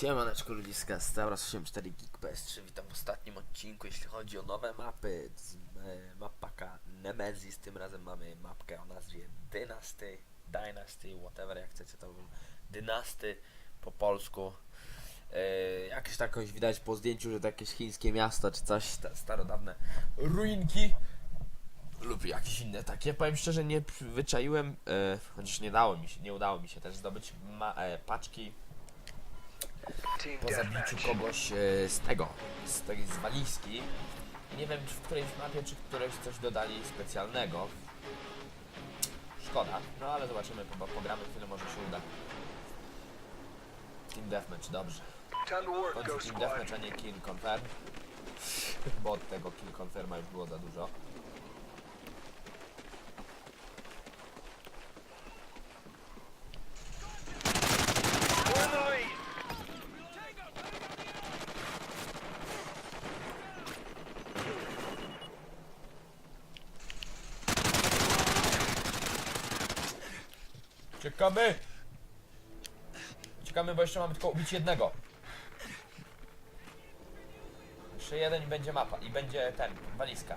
Siemaneczko ludziska, Taura 84 Geek PS3 Witam w ostatnim odcinku, jeśli chodzi o nowe mapy. Z e, mapaka Tym razem mamy mapkę o nazwie Dynasty, Dynasty, whatever jak chcecie to Dynasty po polsku. E, Jakieś takoś widać po zdjęciu, że to jakieś chińskie miasto czy coś, ta, starodawne ruinki lub jakieś inne takie. Powiem szczerze, nie wyczaiłem, e, chociaż nie dało mi się, nie udało mi się też zdobyć ma, e, paczki po zabiciu kogoś e, z tego, z tej z walizki. Nie wiem, czy w którejś mapie, czy którejś coś dodali specjalnego. Szkoda, no ale zobaczymy, po, pogramy chwilę, może się uda. Team Deathmatch, dobrze. Chodzi Ghost Team. Deathmatch, a nie Kill Confirm. Bo od tego Kill Confirma już było za dużo. Czekamy! Czekamy, bo jeszcze mamy tylko ubić jednego. Jeszcze jeden i będzie mapa. I będzie ten, walizka.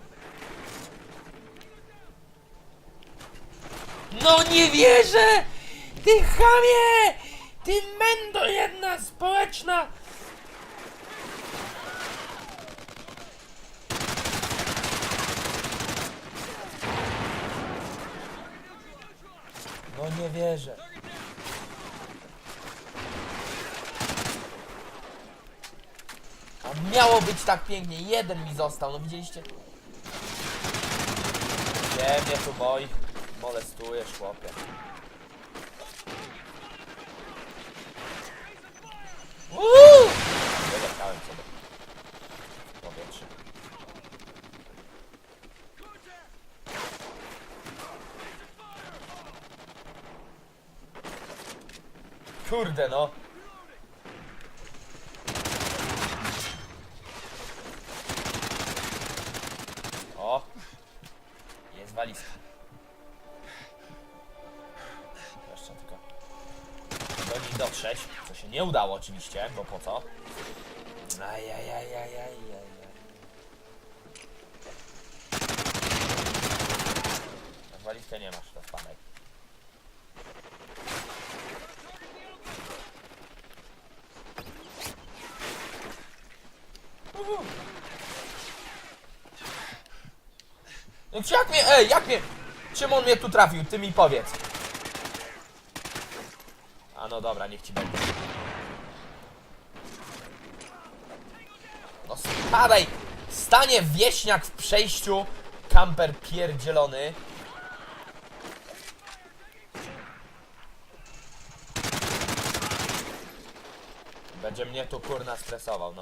No nie wierzę! Ty chamie! Ty mendo jedna społeczna! No nie wierzę. A miało być tak pięknie. Jeden mi został, no widzieliście? Nie, mnie tu boi. Molestujesz, chłopie. Uuu! Nie leciałem sobie. w Powietrze. Kurde no. O! Jest walizka. Jeszcze tylko do niej dotrzeć, co się nie udało oczywiście, bo po co? Ajajajajajajaj. Walizkę nie masz, to spadaj. No jak mnie, ej, jak mnie, czym on mnie tu trafił, ty mi powiedz. A no dobra, niech ci będzie. No spadaj! Stanie wieśniak w przejściu, kamper pierdzielony. Będzie mnie tu kurna stresował, no.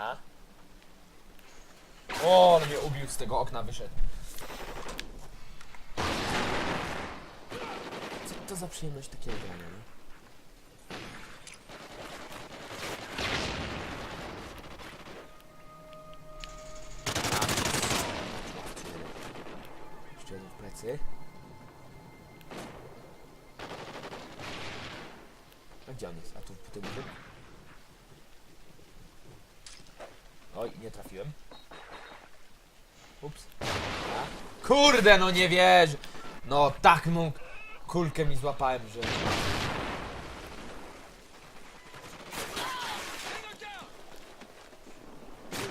Dobra. O, on mnie ubił z tego okna, wyszedł. Co to za przyjemność takiego grania, no? Jeszcze jeden w plecy. A gdzie on jest? A tu w tym tym? Oj, nie trafiłem. Ups. Kurde, no nie wierzę! No tak mu kulkę mi złapałem, że...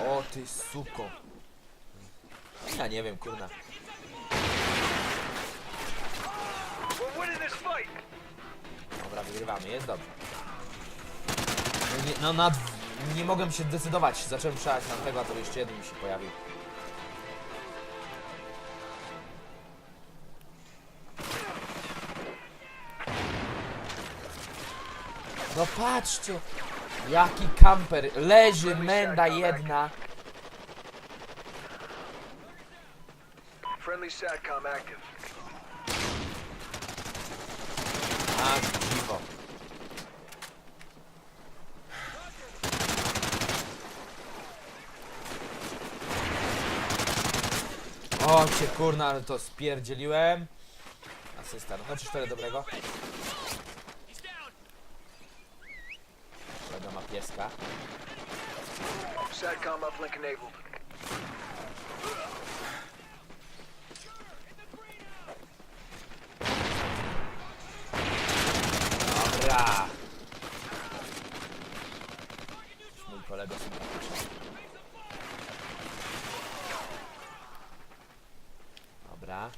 O ty suko. Ja nie wiem, kurna. Dobra, wygrywamy, jest dobrze. No, nie, no nad... Nie mogłem się zdecydować. Zacząłem szaleć na tego, a to jeszcze jeden mi się pojawił. No patrzcie! Jaki kamper! Leży menda jedna. Friendly SATCOM active. A, dziwo. O cię kurna, ale to spierdzieliłem. asysta. No chodź cztery dobrego. Kolega ma pieska. SATCOM uplink enabled. Dobra.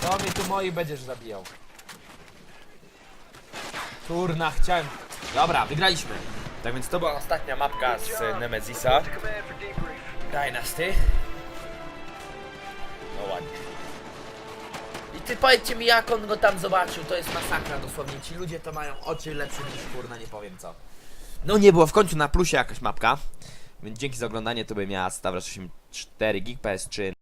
To mi tu moich będziesz zabijał. Kurna, chciałem. Dobra, wygraliśmy. Tak więc to była ostatnia mapka z Nemezisa. Dynasty. No ładnie. I ty powiedzcie mi jak on go tam zobaczył, to jest masakra dosłownie. Ci ludzie to mają oczy lepsze niż kurna, nie powiem co. No nie było w końcu na plusie jakaś mapka. Więc dzięki za oglądanie, to by miała Stavros 84 Geek PS3